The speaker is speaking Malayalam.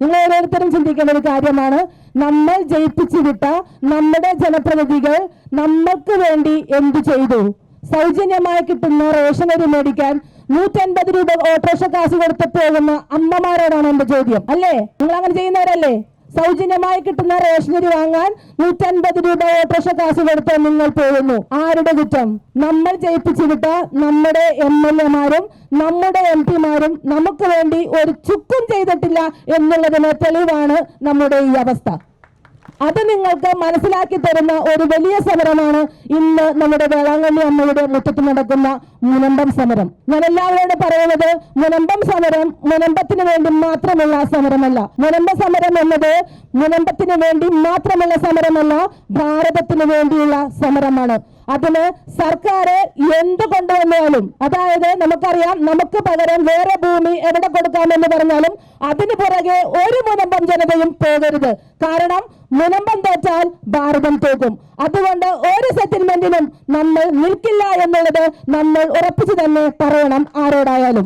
നിങ്ങൾ ഓരോരുത്തരും ചിന്തിക്കേണ്ട ഒരു കാര്യമാണ്. നമ്മൾ ജയിപ്പിച്ചു വിട്ട നമ്മുടെ ജനപ്രതിനിധികൾ നമ്മൾക്ക് വേണ്ടി എന്ത് ചെയ്തു? സൗജന്യമായി കിട്ടുന്ന റേഷനരി മേടിക്കാൻ നൂറ്റൻപത് രൂപ ഓട്ടോറിക്ഷ കാശ് കൊടുത്ത് പോകുന്ന അമ്മമാരോടാണ് എന്റെ ചോദ്യം. അല്ലേ? നിങ്ങൾ അങ്ങനെ ചെയ്യുന്നവരല്ലേ? സൗജന്യമായി കിട്ടുന്ന റേഷനരി വാങ്ങാൻ നൂറ്റൻപത് രൂപ ഓട്ടോറിക്ഷ കാശ് കൊടുത്ത് നിങ്ങൾ പോകുന്നു. ആരുടെ കുറ്റം? നമ്മൾ ജയിപ്പിച്ചു വിട്ട നമ്മുടെ എം എൽ എമാരും നമ്മുടെ എം പിമാരും നമുക്ക് വേണ്ടി ഒരു ചുക്കും ചെയ്തിട്ടില്ല എന്നുള്ളതിന് തെളിവാണ് നമ്മുടെ ഈ അവസ്ഥ. അത് നിങ്ങൾക്ക് മനസ്സിലാക്കി തരുന്ന ഒരു വലിയ സമരമാണ് ഇന്ന് നമ്മുടെ വേളാങ്കണ്ണി അമ്മയുടെ മുറ്റത്ത് നടക്കുന്ന മുനമ്പം സമരം. ഞാൻ എല്ലാവരോടും പറയുന്നത് മുനമ്പം സമരം മുനമ്പത്തിന് വേണ്ടി മാത്രമുള്ള സമരമല്ല. മുനമ്പ സമരം എന്നത് മുനമ്പത്തിന് വേണ്ടി മാത്രമുള്ള സമരമല്ല ഭാരതത്തിന് വേണ്ടിയുള്ള സമരമാണ്. അതിന് സർക്കാർ എന്ത് കൊണ്ടുവന്നാലും അതായത് നമുക്കറിയാം നമുക്ക് പകരം വേറെ ഭൂമി എവിടെ കൊടുക്കാമെന്ന് പറഞ്ഞാലും അതിന് പുറകെ ഒരു മുനമ്പം ജനതയും പോകരുത്. കാരണം മുനമ്പം തോറ്റാൽ ഭാരതം തോക്കും. അതുകൊണ്ട് ഒരു സെറ്റിൽമെന്റിനും നമ്മൾ നിൽക്കില്ല എന്നുള്ളത് നമ്മൾ ഉറപ്പിച്ചു തന്നെ പറയണം ആരോടായാലും.